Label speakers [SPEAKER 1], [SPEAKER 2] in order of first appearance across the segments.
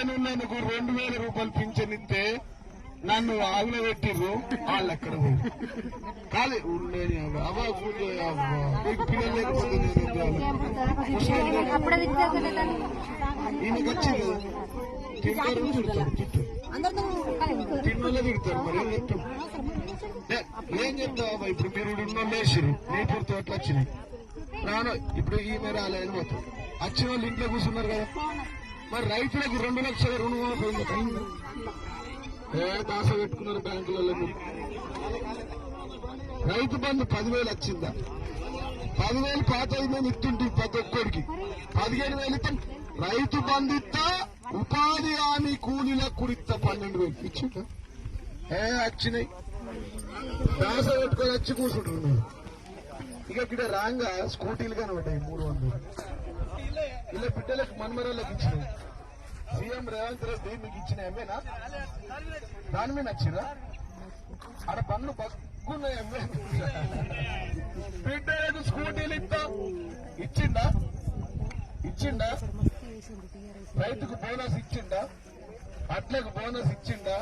[SPEAKER 1] Pension ఉన్నందుకు రెండు వేల రూపాయలు పింఛన్ ఇస్తే నన్ను ఆగులో పెట్టిర్రు వాళ్ళు ఎక్కడ పోయి. కాదు ఉండేది అవ్వ కూలి అవ్వ. పిల్లలు లేకపోతే ఏం ఈయనకి వచ్చింది తింటారు తిడతారు తిట్టు తిన్నోళ్ళే తిడతారు మరి ఏం చెప్తాం ఏం చెప్తావు ఇప్పుడు మీరు ఉన్నోళ్ళు వేసిరు నీ పూర్తి ఎట్లా వచ్చినాయి? రాను ఇప్పుడు ఈమె రాలేదు పోతాం వచ్చిన వాళ్ళు ఇంట్లో కూర్చున్నారు కదా. మరి రైతులకు రెండు లక్షల రుణమాఫీ ఉంది ఏ దాస పెట్టుకున్నారు బ్యాంకులలో రైతు బంధు పదివేలు వచ్చిందా? పదివేలు పాత అయిపోయింది ఇస్తుంటే ప్రతి ఒక్కరికి పదిహేను వేలు ఇస్తాం రైతు బంధు ఇస్తా ఉపాధి హామీ కూలీలకు కుడిస్తా పన్నెండు వేలు. ఇచ్చిందా ఏ వచ్చినాయి? దాస పెట్టుకొని వచ్చి కూర్చుంటున్నాను ఇక ఇక్కడ రాంగా స్కూటీలు కనబడ్డాయి మూడు వందలు. ఇలా బిడ్డలకు మన్మరాలకు ఇచ్చినాయి సీఎం రేవంత్ రెడ్డి మీకు ఇచ్చిన ఎమ్మెనా దాని మీద నచ్చిరా ఆడ పనులు బగ్గున్నాయి ఎమ్మె బిడ్డలకు స్కూటీలు ఇస్తా ఇచ్చిండా ఇచ్చిండా రైతుకు బోనస్ ఇచ్చిండా అట్లకు బోనస్ ఇచ్చిండా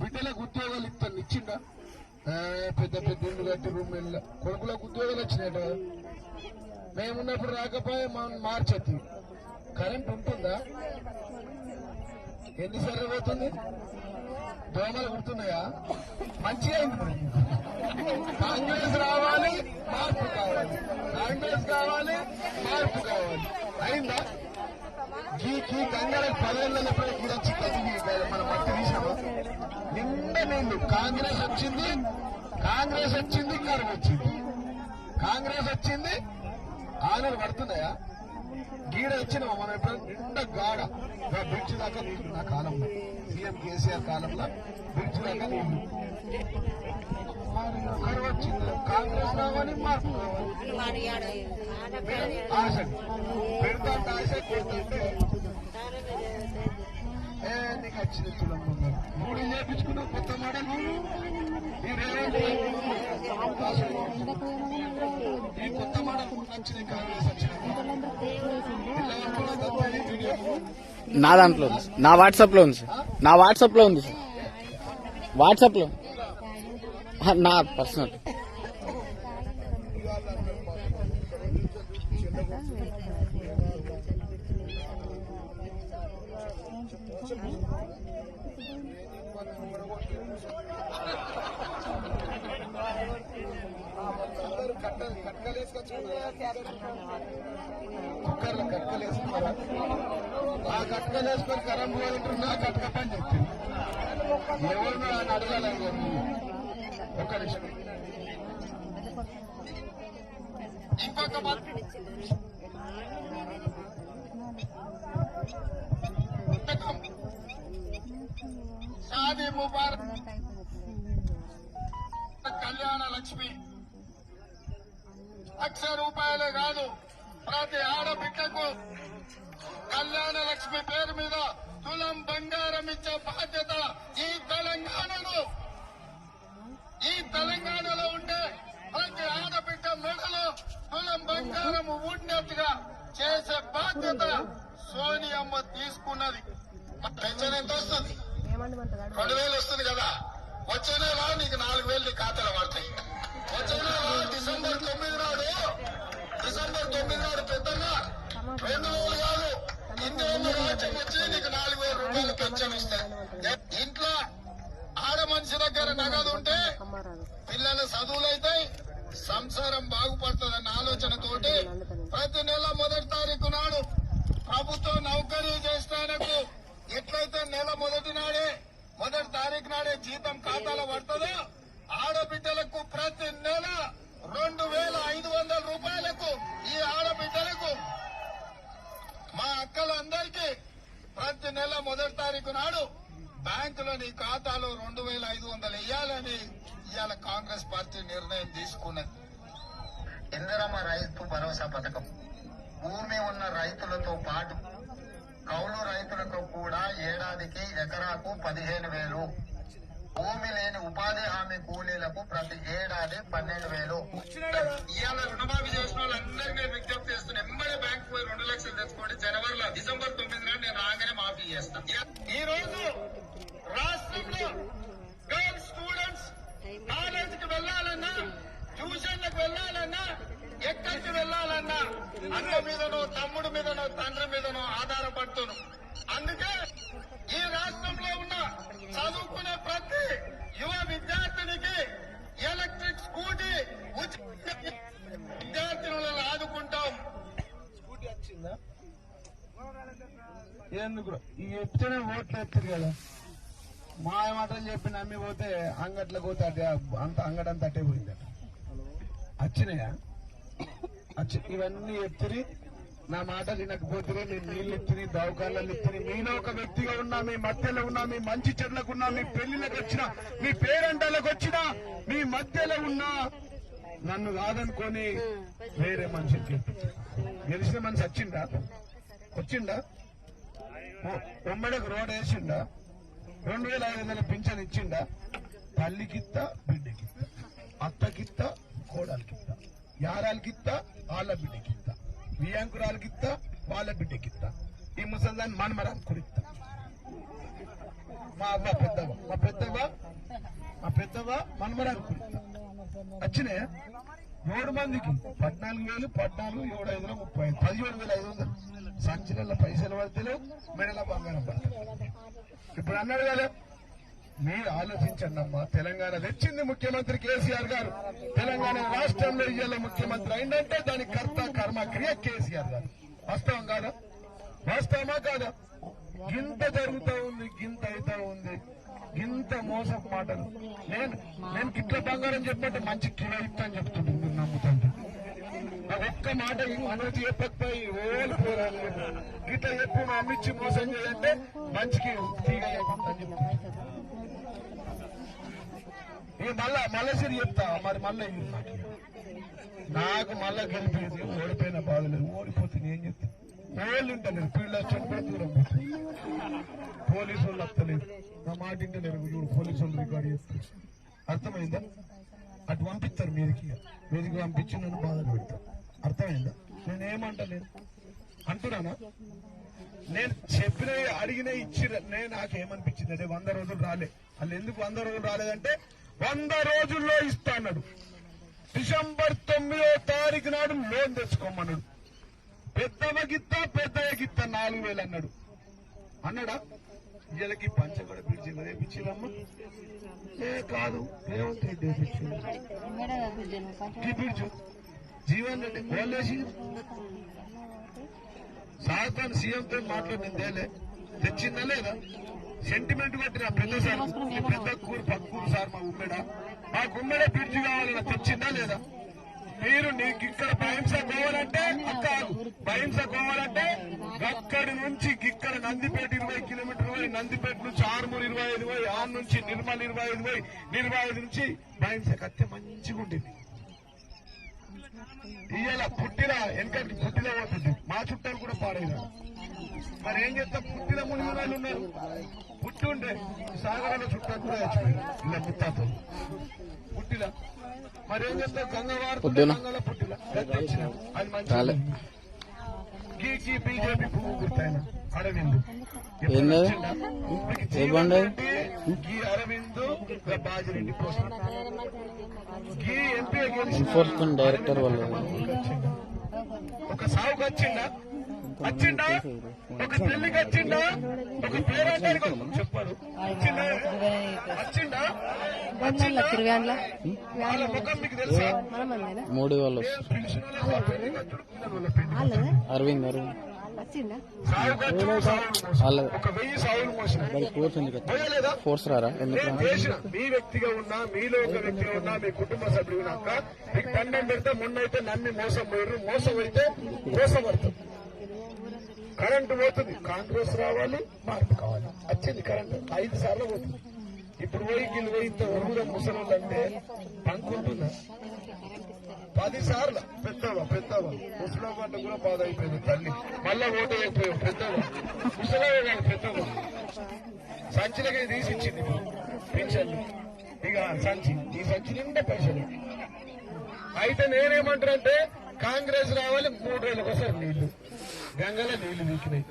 [SPEAKER 1] బిడ్డలకు ఉద్యోగాలు ఇస్తాను ఇచ్చిండా పెద్ద పెద్ద ఇల్లు కట్టి రూమ్ ఇళ్ళ కొడుకులకు ఉద్యోగాలు వచ్చినాయట మేమున్నప్పుడు రాకపోయే మనం మార్చొద్దు కరెంట్ ఉంటుందా? ఎన్నిసార్లు పోతుంది? దోమలు కుడుతున్నాయా మంచిగా అయింది కాంగ్రెస్ రావాలి మార్పు కావాలి. కాంగ్రెస్ కావాలి మార్పు కావాలి. అయిందా? ఈ గంగలకు పదేళ్ళ గురించి మన మట్టి తీసాము నిండా నీళ్ళు. కాంగ్రెస్ వచ్చింది కాంగ్రెస్ వచ్చింది కరువు వచ్చింది. కాంగ్రెస్ వచ్చింది ఆనలు పడుతున్నాయా గీడ వచ్చినామా మనం ఎప్పుడు నిండా గాడ బ్రిడ్జ్ దాకా నీళ్ళు నా కాలంలో. సీఎం కేసీఆర్ కాలంలో బ్రిడ్జ్ దాకా నీళ్ళు మరి కరువు వచ్చింది. కాంగ్రెస్ రావాలి మార్పు కావాలి ఆశ పెడతా ఆశ కొడుతుంటే నీకు వచ్చిన తులం మూడు చేపించుకున్న కొత్త మోడల్ ఈ కొత్త మోడల్ నచ్చిన కాంగ్రెస్ వచ్చిన
[SPEAKER 2] నా దాంట్లో ఉంది నా వాట్సాప్లో ఉంది సార్. నా వాట్సాప్లో ఉంది సార్. వాట్సాప్లో నా పర్సనల్.
[SPEAKER 1] కుక్కర్లో కట్కలు ఆ కట్కలు కరం పోవాలంటారు నా చెప్పింది ఆయన అడగాలని ఒక్క నిమిషం ఇంకొక మాట పుస్తకం షాదీ ముబారక్. కళ్యాణ లక్ష్మి. లక్ష రూపాయలే కాదు ప్రతి ఆడబిడ్డకు కళ్యాణ లక్ష్మి పేరు మీద తులం బంగారం ఇచ్చే బాధ్యత ఈ తెలంగాణలో. ఈ తెలంగాణలో ఉండే ప్రతి ఆడబిడ్డ మెడలో తులం బంగారం ఉండేట్టుగా చేసే బాధ్యత సోనియమ్మ తీసుకున్నది. పెన్షన్ ఎంత వస్తుంది? రెండు వేలు వస్తుంది కదా. వచ్చే నెల నీకు నాలుగు వేలు నీ ఖాతాలో పడతాయి. వచ్చే నెల డిసెంబర్ తొమ్మిది నాడు డిసెంబర్ తొమ్మిది నాడు పెద్దగా రెండు వేలు కాదు. ఇందులో రాజ్యం వచ్చి నీకు నాలుగు వేల రూపాయలు పెన్షన్ ఇస్తాయి ఇంట్లో ఆడ మనిషి దగ్గర నగదు ఉంటే పిల్లల చదువులైతాయి సంసారం బాగుపడుతుందన్న ఆలోచనతోటి ప్రతి నెల మొదటి తారీఖు నాడు ప్రభుత్వ నౌకరీ చేస్తానకు ఎట్లయితే నెల మొదటి నాడే మొదటి తారీఖు నాడే జీతం ఖాతాలో పడుతుందో? ఆడబిడ్డలకు ప్రతి నెల రెండు వేల ఐదు వందల రూపాయలకు ఈ ఆడబిడ్డలకు. మా అక్కలందరికీ ప్రతి నెల మొదటి తారీఖు నాడు బ్యాంకులో నీ ఖాతాలో రెండు వేల ఐదు వందలు వేయాలని ఇవాళ కాంగ్రెస్ పార్టీ నిర్ణయం తీసుకున్నది.
[SPEAKER 3] ఇందిరమ్మ రైతు భరోసా పథకం. భూమి ఉన్న రైతులతో పాటు కౌలు రైతులకు కూడా ఏడాదికి ఎకరాకు పదిహేను వేలు. భూమి లేని ఉపాధి హామీ కూలీలకు ప్రతి ఏడాది పన్నెండు వేలు.
[SPEAKER 4] ఇవాళ రుణమాఫీ చేసిన వాళ్ళందరినీ నేను విజ్ఞప్తి చేస్తున్నా ఎమ్మెల్యే బ్యాంక్ పోయి రెండు లక్షలు తెచ్చుకోండి. జనవరిలో డిసెంబర్ తొమ్మిది నాడు నేను రాగానే మాఫీ చేస్తాను ఈ రోజు రాష్ట్రంలో గర్ల్స్ స్టూడెంట్స్ కాలేజ్కి వెళ్ళాలన్నా ట్యూషన్లకు వెళ్ళాలన్నా ఎక్కడికి వెళ్ళాలన్నా అన్న మీదనో
[SPEAKER 1] ఎందుకు ఈ చెప్తేనే ఓట్లు ఎత్తారు కదా. మా మాటలు చెప్పి నమ్మి పోతే అంగట్లకు పోతే అటే అంత అంగడంతా అట్టే పోయిందట. వచ్చినాయా వచ్చి ఇవన్నీ ఎత్తిరి నా మాటలు వినకపోతే నేను నీళ్ళు ఎత్తిని దవకాళ్ళు ఎత్తిని మీలో ఒక వ్యక్తిగా ఉన్నా మీ మధ్యలో ఉన్నా మీ మంచి చెట్లకు ఉన్నా మీ పెళ్ళిళ్ళకి వచ్చినా మీ పేరంటలకు వచ్చినా మీ మధ్యలో ఉన్నా నన్ను కాదనుకొని వేరే మనిషికి గెలిచిన మనిషి వచ్చిందా వచ్చిందా ఉమ్మడికి రోడ్ వేసిండా? రెండు వేల ఐదు వందల పింఛన్ ఇచ్చిండా? తల్లికిత్త బిడ్డకిత్త. అత్తకిత్త కోడలికిత్త. యారాలకిత్త వాళ్ళ బిడ్డకిత్త. వియాంకురాలకిత్త వాళ్ళ బిడ్డకిత్త. ఈ ముసల్దాన్ని మనమరాకుడిత్త మా అవ్వ పెద్దవ మా పెద్దవ మా పెద్దవ మనమరాకుడిత్త వచ్చినాయా? మూడు మందికి పద్నాలుగు వేలు పద్నాలుగు ఏడు ఐదు వందలు ముప్పై ఐదు. పదిహేడు వేల ఐదు వందలు. సంచులలో పైసలు పడతలేవు మెడల బంగారం పడతలేవు ఇప్పుడు అన్నాడు కదా మీరు ఆలోచించండి అమ్మా తెలంగాణ తెచ్చింది ముఖ్యమంత్రి కేసీఆర్ గారు. తెలంగాణ రాష్ట్రంలో ఇయ్యాల ముఖ్యమంత్రి అయిందంటే దాని కర్త కర్మ క్రియ కేసీఆర్ గారు. వాస్తవం కాదా? వాస్తవమా కాదా? గింత జరుగుతూ ఉంది గింత అవుతా ఉంది. గింత మోసం మాటలు. నేను నేను కిట్ల బంగారం చెప్పమంటే మంచి కిలో ఇస్తా అని నమ్ముతాను ఒక్క మాట మనోజ్ చెప్పకపోయి ఓలు పోరాలి. గిట్ల చెప్పి మా అమ్మిచ్చి మోసం చేయాలంటే మంచికి తీగ ఇక మళ్ళా సరి చెప్తా మరి మళ్ళీ నాకు మళ్ళా గెలిపేది ఓడిపోయిన బాధలేదు ఓడిపోతే నేను చెప్తా ఓళ్ళు ఉంటలేదు ఫీల్డ్ వచ్చాను కూడా దూరం పోలీసు వాళ్ళు వస్తలేదు నా మాట ఇంటలేరు చూడు పోలీసు వాళ్ళు రికార్డ్ చేస్తారు అర్థమైందా? అటు పంపిస్తారు మీదికి. మీదికి పంపించి నన్ను బాధలు పెడతారు. అర్థమైందా? నేనేమంటలేదు అంటున్నానా? నేను చెప్పిన అడిగిన ఇచ్చిన నేను నాకు ఏమనిపించింది అంటే వంద రోజులు రాలే. వాళ్ళు ఎందుకు వంద రోజులు రాలేదంటే వంద రోజుల్లో ఇస్తా అన్నాడు. డిసెంబర్ తొమ్మిదో తారీఖు నాడు లోన్ తెచ్చుకోమన్నాడు. పెద్దవ గిత్త పెద్దయ్య గిత్త నాలుగు వేలు అన్నాడు. అన్నాడా? వీళ్ళకి పంచగడ బ్రిడ్జి రేపించిందమ్మా ఏ కాదు రేవంత్ రెడ్డి వేపించింది బ్రిడ్జ్ జీవన్ రెడ్డి కోల్లేసి సాగుతాను సీఎంతో మాట్లాడిందేలే. తెచ్చిందా లేదా? సెంటిమెంట్ బట్టి నా పెద్ద సార్. పెద్ద కూరు పక్కూరు సార్ మా ఉమ్మెడ. మాకు గుమ్మెడ బ్రిడ్జ్ కావాలన్నా తెచ్చిందా లేదా? మీరు నీకు ఇక్కడ భయంస పోవాలంటే అక్క భయంస పోవాలంటే అక్కడి నుంచి ఇక్కడ నందిపేట ఇరవై కిలోమీటర్ పోయి నందిపేట నుంచి ఆరుమూరు ఇరవై ఐదు పోయి ఆరు నుంచి నిర్మల్ ఇరవై ఐదు పోయి ఇరవై ఐదు నుంచి భయంస కత్తి మంచిగా ఉండేది ఇవాళ పుట్టిన వెనకటి పుట్టిన పోతుంది మా చుట్టాలు కూడా పాడైనా మరి ఏం చేస్తాం? పుట్టిన మునిమనాలు ఉన్నారు. పుట్టి ఉండే సాగరాల చుట్టాలు కూడా చచ్చిపోయారు. ఇలా ముత్తాతలు. పుట్టిన. మరి ఏం చేస్తాం? గంగవారు పుట్టిన. అది మంచి బీజేపీ పువ్వు గుర్తాయన
[SPEAKER 2] అది? ఏ బండి?
[SPEAKER 1] గీ అరవింద్ బాజిరెడ్డి పోస్ట్. గీ ఎంపీ గెలిచిన
[SPEAKER 2] ఎన్ఫోర్స్మెంట్ డైరెక్టర్ వాళ్ళు.
[SPEAKER 1] ఒక సాగుకు వచ్చిందా వచ్చిందా ఒక పెళ్ళికి వచ్చిందా ఒక పేరంటానికి చెప్పారు వచ్చిందా వచ్చిందా వచ్చిందా
[SPEAKER 5] తిరుగాండ్ల
[SPEAKER 1] వాళ్ళ ముఖం మీకు తెలుసా?
[SPEAKER 5] మనమల్లేనా
[SPEAKER 2] మోడీ వాళ్ళు. అరవింద్ అరవింద్. ఫోర్స్ రారా?
[SPEAKER 1] మీ వ్యక్తిగా ఉన్నా మీలో ఒక వ్యక్తిగా ఉన్నా మీ కుటుంబ సభ్యులు ఉన్నాక మీకు దండం పెడితే మొన్నైతే నమ్మి మోసం పోయారు మోసం అయితే మోసం పడుతుంది కరెంటు పోతుంది. కాంగ్రెస్ రావాలి మార్పు కావాలి. వచ్చింది కరెంటు. ఐదు సార్లు పోతుంది. ఇప్పుడు పోయి గిల్లు పోయి ఇంత ముసలు అంటే పంకుంటుందా పది సార్లు పెద్దవా? పెద్దవా ముసలి కూడా బాధ అయిపోయింది తల్లి. మళ్ళా ఓటు అయిపోయావు పెద్దవా? ముసలవ్వ కాదు పెద్దవా? సంచిలకి తీసి ఇచ్చింది ఇక సంచి ఈ సంచి నిండా పైసలు. అయితే నేనేమంటానంటే కాంగ్రెస్ రావాలి మూడు రోజులకు ఒకసారి నీళ్ళు. గంగలో నీళ్ళు వీకినాయి.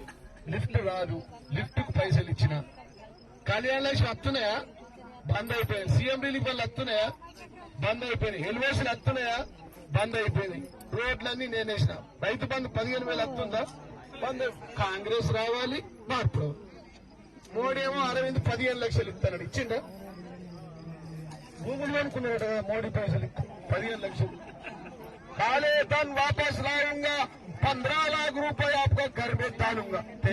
[SPEAKER 1] లిఫ్ట్ రాదు లిఫ్ట్కు పైసలు ఇచ్చిన. కళ్యాణ లక్ష్మి వస్తున్నాయా బంద్ అయిపోయింది సీఎం రిలీఫ్ వాళ్ళు వస్తున్నాయా బంద్ అయిపోయినాయి ఎలివేషన్ వస్తున్నాయా బంద్ అయిపోయినాయి రోడ్లన్నీ నేనేసిన రైతు బంధు పదిహేను వేలు వస్తుందా బంద్ అయి- కాంగ్రెస్ రావాలి మార్పు రావాలి. మోడీ ఏమో అరవింద్ పదిహేను లక్షలు ఇస్తానని ఇచ్చిండా గూగుల్ అనుకున్నాడు కదా మోడీ పైసలు పదిహేను లక్షలు काले धन वापस लाऊंगा पंद्रह लाख रुपए आपका घर में डालूंगा ते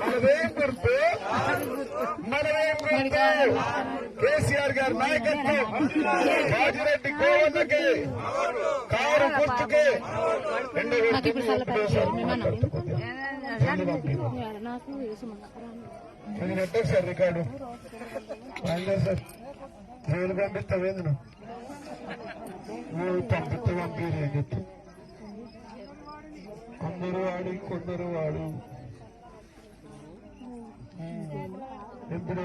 [SPEAKER 1] మనదేం గుర్తు మనదేం గుర్తు కేసీఆర్ గారి నాయకత్వం రాజిరెడ్డి కోవన్నకి కారు గుర్తుకి రెండు అది సార్ రికార్డు సార్ నేను పంపిస్తా వేందు నువ్వు పంపిస్తే పంపిరు ఏం చెప్తా కొందరు వాడు కొందరు వాడు ఇప్పుడు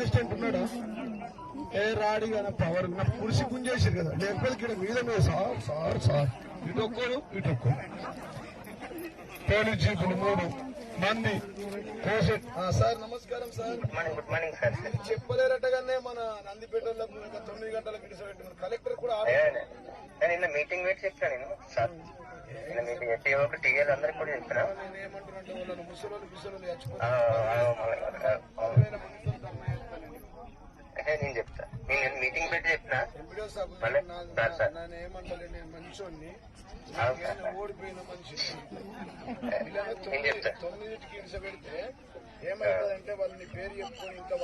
[SPEAKER 1] అసిస్టెంట్ ఉన్నాడా? ఏ రాడి కదా పవర్ నా పురుషి గుంజేసారు కదా. లేకపోతే ఇక్కడ మీద మీద సార్ సార్ సార్. ఇటు ఒక్కడు ఇటు ఒక్కడు పోలీస్ జీపులు మూడు మంది సార్ నమస్కారం సార్.
[SPEAKER 3] Good morning
[SPEAKER 1] sir. చెప్పలేరటగానే మన నందిపేటలకు ఇంకా తొమ్మిది గంటలకు కలెక్టర్ కూడా
[SPEAKER 3] నిన్న మీటింగ్ పెట్టి చెప్పాను నేను. సార్ నిన్న మీటింగ్ పెట్టి ఒక టీఎల్ అందరికి కూడా చెప్పిన?
[SPEAKER 1] నేను
[SPEAKER 3] నేను చెప్తా. నేను మీటింగ్ పెట్టి చెప్పిన? మళ్ళీ?
[SPEAKER 1] నేను
[SPEAKER 3] చెప్తా.
[SPEAKER 1] ఏమవుతుందంటే వాళ్ళు నీ పేరు చెప్పుకొని ఇంకా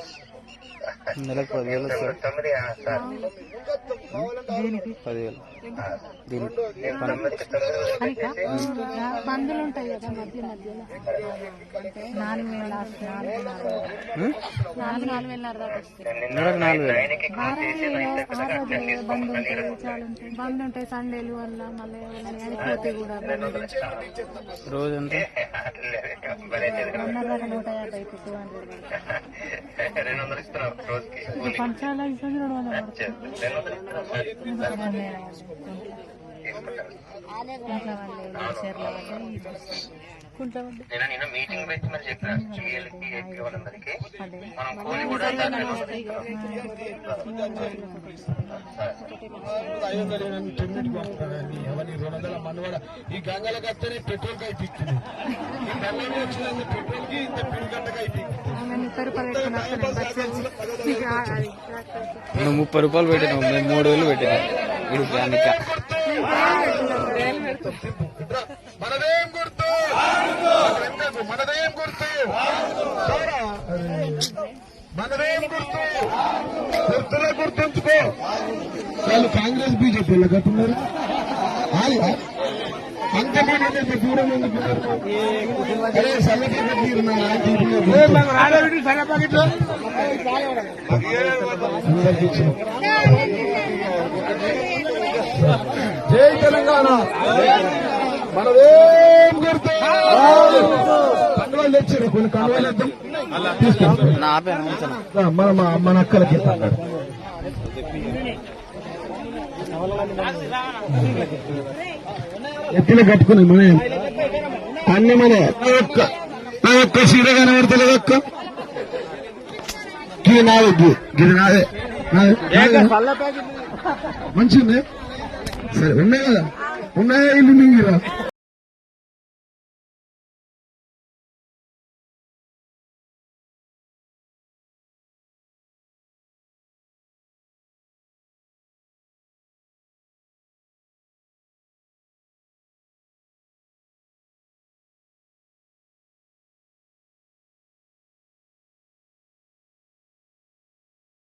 [SPEAKER 2] నెలకు పదివేలు పదివేలు
[SPEAKER 5] ఉంటాయి కదా మధ్య మధ్యలో. నాలుగు వేల నాలుగు నాలుగు దాకా వస్తాయి బంద్ ఉంటాయి ఉంటాయి. బంద్ ఉంటాయి సండేలు వల్ల మళ్ళీ కూడా.
[SPEAKER 2] రోజు
[SPEAKER 5] నూట యాభై టూ హండ్రెడ్
[SPEAKER 3] రెండు వందలు రోజుకి.
[SPEAKER 5] పంచాల ఇబ్బంది రెండు వందలు
[SPEAKER 3] నేను నిన్న మీటింగ్ పెట్టి మరి చెప్పిన టీఎల్కి ఏపీ వాళ్ళందరికీ. మనం కూడా
[SPEAKER 1] ఈ గంగలకు వస్తేనే పెట్రోల్కి ఈ పెట్రోల్కి ఇంత పిడి
[SPEAKER 5] ముప్పై రూపాయలు
[SPEAKER 2] పెట్టినావు మేము మూడు వేలు పెట్టినాం. ఇది దానిక
[SPEAKER 1] మనదేం గుర్తు? మనదేం గుర్తు. మనదేం గుర్తు? గుర్తులే గుర్తుంచుకో. వాళ్ళు కాంగ్రెస్ బీజేపీ కట్టున్నారు అంతమంది దూరం పెట్టిరు అందరికీ. జై తెలంగాణ. మనదేం గుర్తు తెచ్చారు కొన్ని వేద్దాం తీసుకుంటాం మన మన అక్కలకి అన్నాడు. ఎత్తులు కట్టుకుని మన. అన్ని మన. ఒక్క నా ఒక్క సీర కనబడతలేదు ఒక్క. గీ నాది నాదే. నాదే. నాదే. మంచిగా ఉంది సరే